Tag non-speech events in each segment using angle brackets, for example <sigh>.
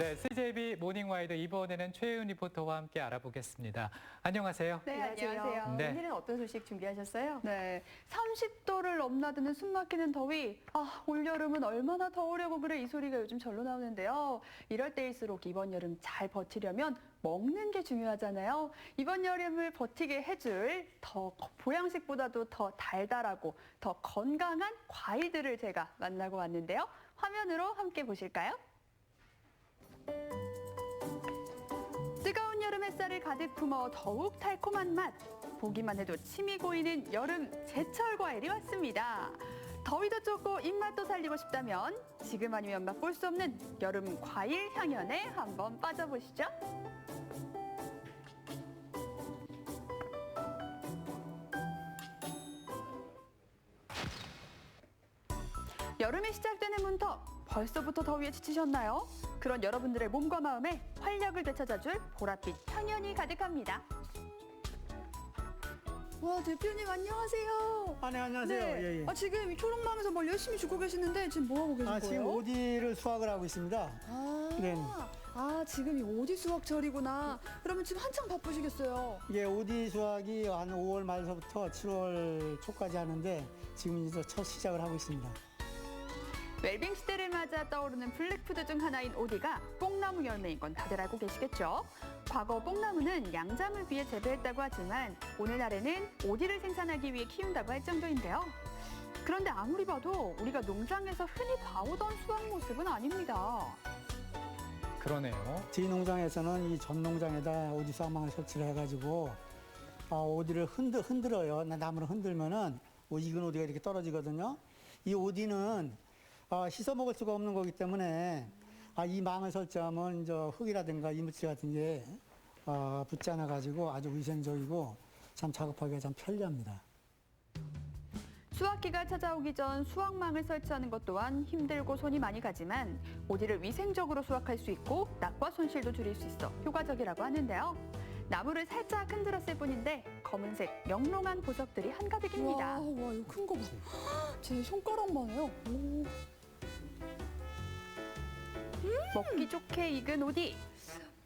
네, CJB 모닝와이드 이번에는 최혜은 리포터와 함께 알아보겠습니다. 안녕하세요. 네, 안녕하세요. 네. 오늘은 어떤 소식 준비하셨어요? 네, 30도를 넘나드는 숨막히는 더위. 아, 올여름은 얼마나 더우려고 그래 이 소리가 요즘 절로 나오는데요. 이럴 때일수록 이번 여름 잘 버티려면 먹는 게 중요하잖아요. 이번 여름을 버티게 해줄 더 보양식보다도 더 달달하고 더 건강한 과일들을 제가 만나고 왔는데요. 화면으로 함께 보실까요? 뜨거운 여름 햇살을 가득 품어 더욱 달콤한 맛. 보기만 해도 침이 고이는 여름 제철 과일이 왔습니다. 더위도 쫓고 입맛도 살리고 싶다면 지금 아니면 맛볼 수 없는 여름 과일 향연에 한번 빠져보시죠. 여름이 시작되는 문턱 벌써부터 더위에 지치셨나요? 그런 여러분들의 몸과 마음에 활력을 되찾아줄 보랏빛 향연이 가득합니다. 와 대표님 안녕하세요. 아, 네, 안녕하세요. 예, 예. 아, 지금 이 초록망에서 뭘 열심히 주고 계시는데 지금 뭐 하고 계신 아, 거예요? 지금 오디를 수확을 하고 있습니다. 아, 네. 아 지금 이 오디 수확철이구나. 그러면 지금 한창 바쁘시겠어요. 이게 오디 수확이 한 5월 말서부터 7월 초까지 하는데 지금 이제 첫 시작을 하고 있습니다. 웰빙 시대를 맞아 떠오르는 블랙푸드 중 하나인 오디가 뽕나무 열매인 건 다들 알고 계시겠죠? 과거 뽕나무는 양잠을 위해 재배했다고 하지만 오늘날에는 오디를 생산하기 위해 키운다고 할 정도인데요. 그런데 아무리 봐도 우리가 농장에서 흔히 봐오던 수확 모습은 아닙니다. 그러네요. 저희 농장에서는 이 전 농장에다 오디 수확망을 설치를 해가지고 아, 오디를 흔들, 흔들어요. 나- 나무를 흔들면은 오- 익은 오디가 이렇게 떨어지거든요. 이 오디는 아, 씻어 먹을 수가 없는 거기 때문에 아, 이 망을 설치하면 이제 흙이라든가 이물질 같은 게 아, 붙지 않아 가지고 아주 위생적이고 참 작업하기가 참 편리합니다. 수확기가 찾아오기 전 수확망을 설치하는 것 또한 힘들고 손이 많이 가지만 오디를 위생적으로 수확할 수 있고 낙과 손실도 줄일 수 있어 효과적이라고 하는데요. 나무를 살짝 흔들었을 뿐인데 검은색 영롱한 보석들이 한가득입니다. 와, 와, 이거 큰 거 봐. 제 손가락만 해요. 오. 먹기 좋게 익은 오디.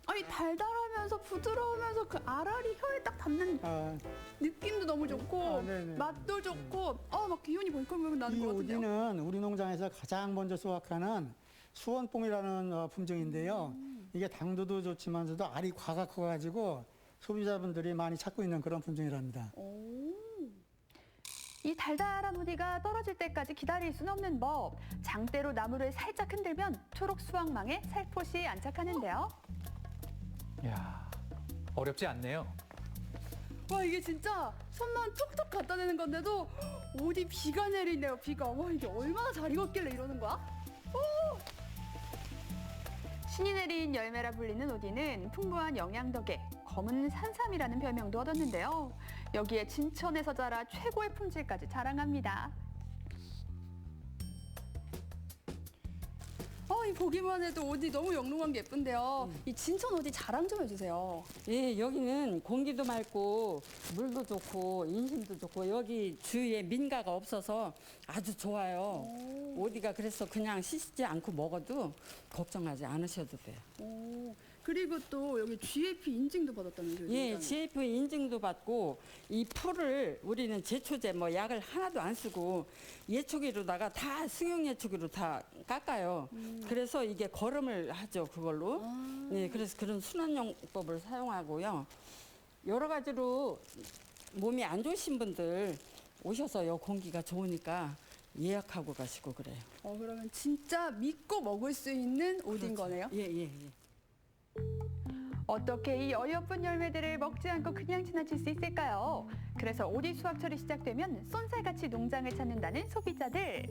아니 달달하면서 부드러우면서 그 알알이 혀에 딱 닿는 아, 느낌도 너무 좋고 아, 네네. 맛도 좋고 아막 기운이 벌컥벌컥 나는 이 것 같은데요. 오디는 우리 농장에서 가장 먼저 수확하는 수원뽕이라는 어, 품종인데요. 이게 당도도 좋지만서도 알이 과가 커가지고 소비자분들이 많이 찾고 있는 그런 품종이랍니다. 이 달달한 오디가 떨어질 때까지 기다릴 수는 없는 법. 장대로 나무를 살짝 흔들면 초록 수확망에 살포시 안착하는데요. 이야, 어렵지 않네요. 와 이게 진짜 손만 톡톡 갖다 대는 건데도 오디 비가 내리네요 비가. 와 이게 얼마나 잘 익었길래 이러는 거야? 오! 신이 내린 열매라 불리는 오디는 풍부한 영양 덕에 검은 산삼이라는 별명도 얻었는데요. 여기에 진천에서 자라 최고의 품질까지 자랑합니다. 아, 이 보기만 해도 오디 너무 영롱한 게 예쁜데요. 이 진천 오디 자랑 좀 해주세요. 예, 여기는 공기도 맑고 물도 좋고 인심도 좋고 여기 주위에 민가가 없어서 아주 좋아요. 어디가 그래서 그냥 씻지 않고 먹어도 걱정하지 않으셔도 돼요. 오, 그리고 또 여기 GAP 인증도 받았다면서요? 예, 농장에. GF 인증도 받고 이 풀을 우리는 제초제 뭐 약을 하나도 안 쓰고 예초기로다가 다 승용 예초기로 다 깎아요. 그래서 이게 거름을 하죠 그걸로. 네, 그래서 그런 순환용법을 사용하고요. 여러 가지로 몸이 안 좋으신 분들 오셔서요 공기가 좋으니까 예약하고 가시고 그래요. 어, 그러면 진짜 믿고 먹을 수 있는 오디인 거네요? 예, 예, 예. 어떻게 이 어여쁜 열매들을 먹지 않고 그냥 지나칠 수 있을까요? 그래서 오디 수확철이 시작되면 쏜살같이 농장을 찾는다는 소비자들.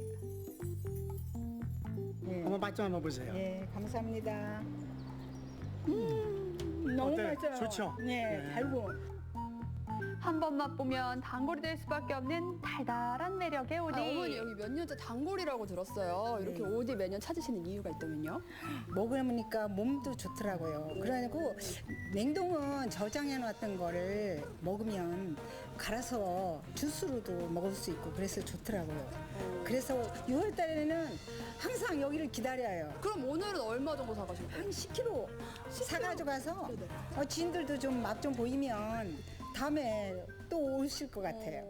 한번 맛 좀 한번 보세요. 예, 감사합니다. 음, 너무 어때요? 맛있어요. 좋죠? 네, 네. 달고. 한번 맛보면 단골이 될 수밖에 없는 달달한 매력의 오디. 아, 어머니 여기 몇 년째 단골이라고 들었어요. 이렇게 네. 오디 매년 찾으시는 이유가 있다면요? 먹으니까 몸도 좋더라고요. 그래가지고 냉동은 저장해 놨던 거를 먹으면 갈아서 주스로도 먹을 수 있고 그래서 좋더라고요. 그래서 6월 달에는 항상 여기를 기다려요. 그럼 오늘은 얼마 정도 사가실 거예요? 한 10kg 사가지고 가서 어, 지인들도 좀 맛 좀 보이면 다음에 또 오실 것 같아요.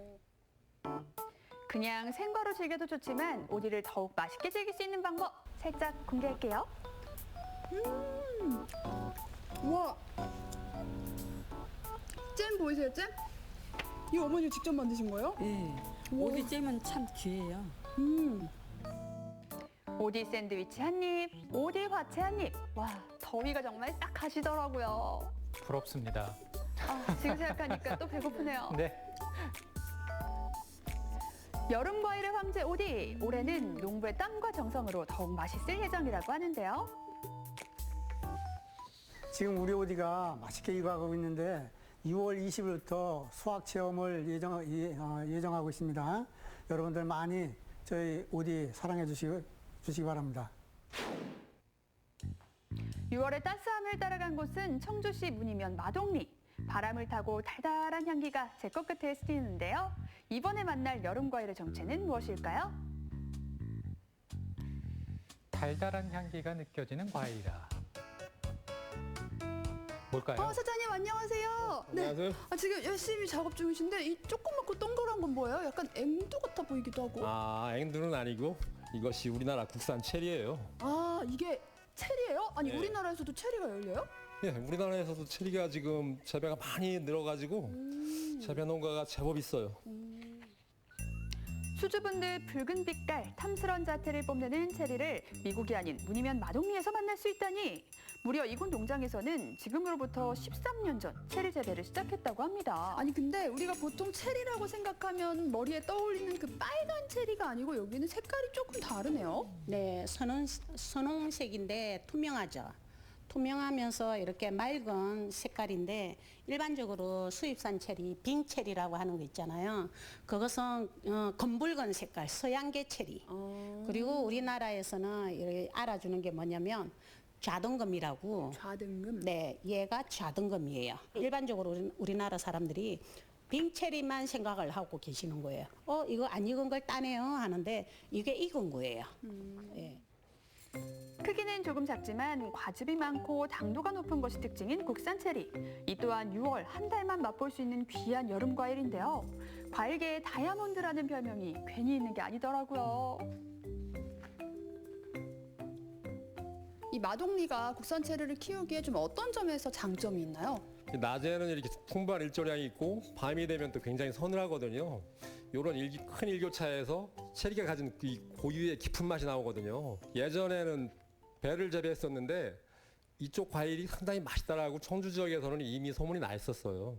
그냥 생과로 즐겨도 좋지만 오디를 더욱 맛있게 즐길 수 있는 방법 살짝 공개할게요. 우와! 잼 보이세요, 잼? 이거 어머니 직접 만드신 거예요? 예. 오디 잼은 참 귀해요. 음. 오디 샌드위치 한 입, 오디 화채 한 입. 와, 더위가 정말 싹 가시더라고요. 부럽습니다. 아, 지금 생각하니까 또 배고프네요. <laughs> 네. 여름 과일의 황제 오디. 올해는 농부의 땀과 정성으로 더욱 맛있을 예정이라고 하는데요. 지금 우리 오디가 맛있게 익어가고 있는데 6월 20일부터 수확 체험을 예정, 예, 어, 예정하고 있습니다. 여러분들 많이 저희 오디 사랑해 주시기, 주시기 바랍니다. 6월의 따스함을 따라간 곳은 청주시 문이면 마동리. 바람을 타고 달달한 향기가 제 코끝에 스치는데요. 이번에 만날 여름 과일의 정체는 무엇일까요? 달달한 향기가 느껴지는 과일이라. 뭘까요? 어, 사장님 안녕하세요. 네. 안녕하세요. 아, 지금 열심히 작업 중이신데 이 조그맣고 동그란 건 뭐예요? 약간 앵두 같아 보이기도 하고. 아, 아, 앵두는 아니고 이것이 우리나라 국산 체리예요. 이게 체리예요? 아니 네. 우리나라에서도 체리가 열려요? 예, 우리나라에서도 체리가 지금 재배가 많이 늘어가지고 재배 농가가 제법 있어요. 수줍은 듯 붉은 빛깔, 탐스런 자태를 뽐내는 체리를 미국이 아닌 문이면 마동리에서 만날 수 있다니 무려 이곳 농장에서는 지금으로부터 13년 전 체리 재배를 시작했다고 합니다. 아니 근데 우리가 보통 체리라고 생각하면 머리에 떠올리는 그 빨간 체리가 아니고 여기는 색깔이 조금 다르네요. 네, 선홍, 선홍색인데 투명하죠. 투명하면서 이렇게 맑은 색깔인데 일반적으로 수입산 체리, 빙 체리라고 하는 거 있잖아요. 그것은 어, 검붉은 색깔, 서양계 체리. 그리고 우리나라에서는 이렇게 알아주는 게 뭐냐면 좌등금이라고. 좌등금. 네, 얘가 좌등금이에요. 일반적으로 우리- 우리나라 사람들이 빙체리만 생각을 하고 계시는 거예요. 어, 이거 안 익은 걸 따네요 하는데 이게 익은 거예요. 예. 크기는 조금 작지만 과즙이 많고 당도가 높은 것이 특징인 국산 체리. 이 또한 6월 한 달만 맛볼 수 있는 귀한 여름 과일인데요. 과일계에 다이아몬드라는 별명이 괜히 있는 게 아니더라고요. 이 마동리가 국산 체리를 키우기에 좀 어떤 점에서 장점이 있나요? 낮에는 이렇게 풍부한 일조량이 있고 밤이 되면 또 굉장히 서늘하거든요. 이런 일기, 큰 일교차에서 체리가 가진 이 고유의 깊은 맛이 나오거든요. 예전에는 배를 재배했었는데 이쪽 과일이 상당히 맛있다라고 청주 지역에서는 이미 소문이 나 있었어요.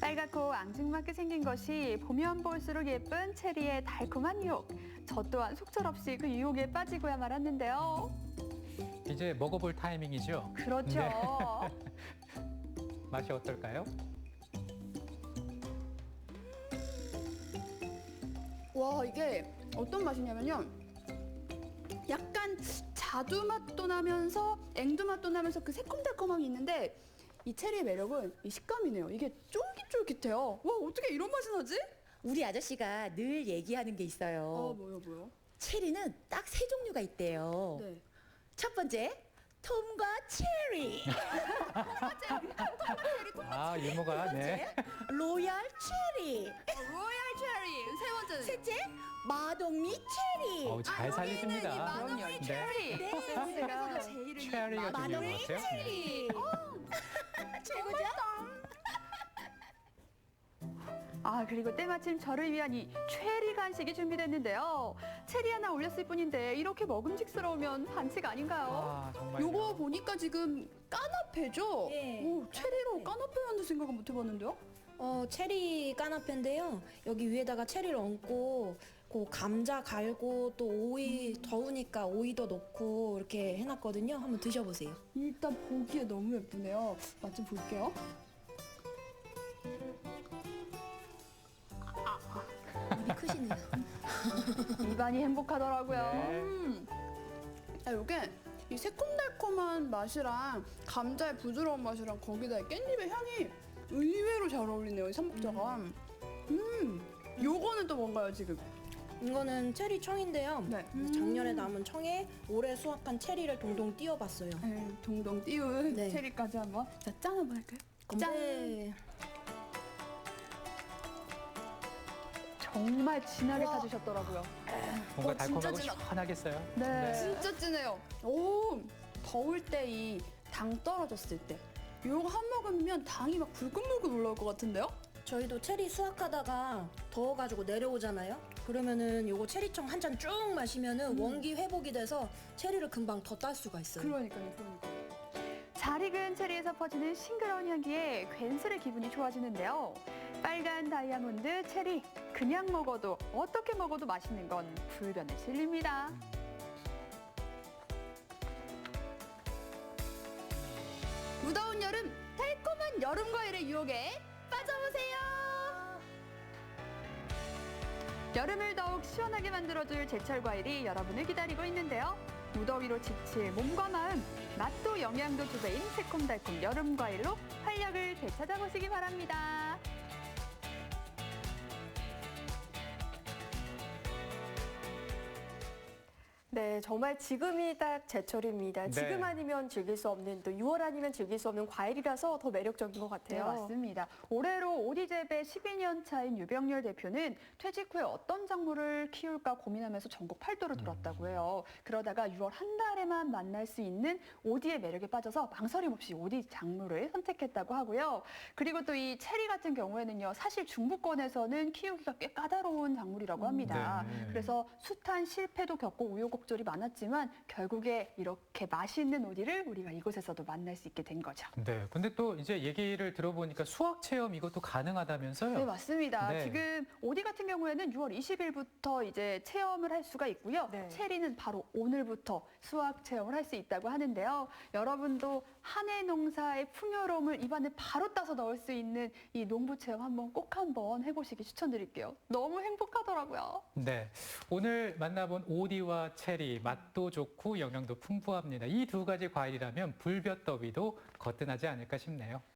빨갛고 앙증맞게 생긴 것이 보면 볼수록 예쁜 체리의 달콤한 유혹. 저 또한 속절없이 그 유혹에 빠지고야 말았는데요. 이제 먹어볼 타이밍이죠. 그렇죠. 네. <laughs> 맛이 어떨까요? 와 이게 어떤 맛이냐면요. 약간 자두 맛도 나면서 앵두 맛도 나면서 그 새콤달콤함이 있는데 이 체리의 매력은 이 식감이네요. 이게 쫄깃쫄깃해요. 와 어떻게 이런 맛이 나지? 우리 아저씨가 늘 얘기하는 게 있어요. 아 뭐요 뭐요? 체리는 딱 세 종류가 있대요. 네. 첫 번째, 톰과 체리. <laughs> <laughs> 아, 유머가, 두 네. 로얄 체리. 로얄 체리 세 번째는 셋째, 마동리 체리. 어우, 잘 살리십니다. 그럼요. 네. 체리. 중에서도 제일 체리가 들리는 마동리 것 같아요. 체리. 최고죠? 아 그리고 때마침 저를 위한 이 체리 간식이 준비됐는데요. 체리 하나 올렸을 뿐인데 이렇게 먹음직스러우면 반칙 아닌가요? 아, 정말. 요거 보니까 지금 까나페죠? 네, 오, 체리로 까나페 만들 생각은 못 해봤는데요? 어, 체리 까나페인데요. 여기 위에다가 체리를 얹고 그 감자 갈고 또 오이 더우니까 오이도 넣고 이렇게 해놨거든요. 한번 드셔보세요. 일단 보기에 너무 예쁘네요. 맛 좀 볼게요. 입이 크시네요. <laughs> 입안이 행복하더라고요. 네. 음. 아, 요게 이 새콤달콤한 맛이랑 감자의 부드러운 맛이랑 거기다 깻잎의 향이 의외로 잘 어울리네요, 이 삼복자가. 음. 요거는 또 뭔가요, 지금? 이거는 체리 청인데요. 네. 작년에 남은 청에 올해 수확한 체리를 동동 띄워봤어요. 네, 동동 띄운 네. 체리까지 한번. 자, 짠 한번 할까요? 짠! 정말 진하게 와. 타주셨더라고요. 뭔가 어, 진짜 달콤하고 진하- 시원하겠어요. 네. 진짜 진해요. 오, 더울 때 이 당 떨어졌을 때 요거 한 모금이면 당이 막 불끈불끈 올라올 것 같은데요? 저희도 체리 수확하다가 더워가지고 내려오잖아요. 그러면은 요거 체리청 한 잔 쭉 마시면은 원기 회복이 돼서 체리를 금방 더 딸 수가 있어요. 그러니까요, 그러니까요. 잘 익은 체리에서 퍼지는 싱그러운 향기에 괜스레 기분이 좋아지는데요. 빨간 다이아몬드 체리 그냥 먹어도 어떻게 먹어도 맛있는 건 불변의 진리입니다. 달콤한 여름 과일의 유혹에 빠져보세요. 여름을 더욱 시원하게 만들어줄 제철 과일이 여러분을 기다리고 있는데요. 무더위로 지칠 몸과 마음, 맛도 영양도 두 배인 새콤달콤 여름 과일로 활력을 되찾아보시기 바랍니다. 네, 정말 지금이 딱 제철입니다. 네. 지금 아니면 즐길 수 없는 또 6월 아니면 즐길 수 없는 과일이라서 더 매력적인 것 네, 같아요. 맞습니다. 올해로 오디제배 12년 차인 유병열 대표는 퇴직 후에 어떤 작물을 키울까 고민하면서 전국 팔도를 돌았다고 해요. 그러다가 6월 한 달에만 만날 수 있는 오디의 매력에 빠져서 망설임 없이 오디 작물을 선택했다고 하고요. 그리고 또 이 체리 같은 경우에는요, 사실 중부권에서는 키우기가 꽤 까다로운 작물이라고 합니다. 네. 그래서 숱한 실패도 겪고 우여곡 절이 많았지만 결국에 이렇게 맛있는 오디를 우리가 이곳에서도 만날 수 있게 된 거죠. 네. 근데 또 이제 얘기를 들어보니까 수학 체험 이것도 가능하다면서요? 네, 맞습니다. 네. 지금 오디 같은 경우에는 6월 20일부터 이제 체험을 할 수가 있고요. 네. 체리는 바로 오늘부터 수학 체험을 할 수 있다고 하는데요. 여러분도 한해 농사의 풍요로움을 입안에 바로 따서 넣을 수 있는 이 농부 체험 한번 꼭 한번 해보시기 추천드릴게요. 너무 행복하더라고요. 네. 오늘 만나본 오디와 체리 맛도 좋고 영양도 풍부합니다. 이 두 가지 과일이라면 불볕더위도 거뜬하지 않을까 싶네요.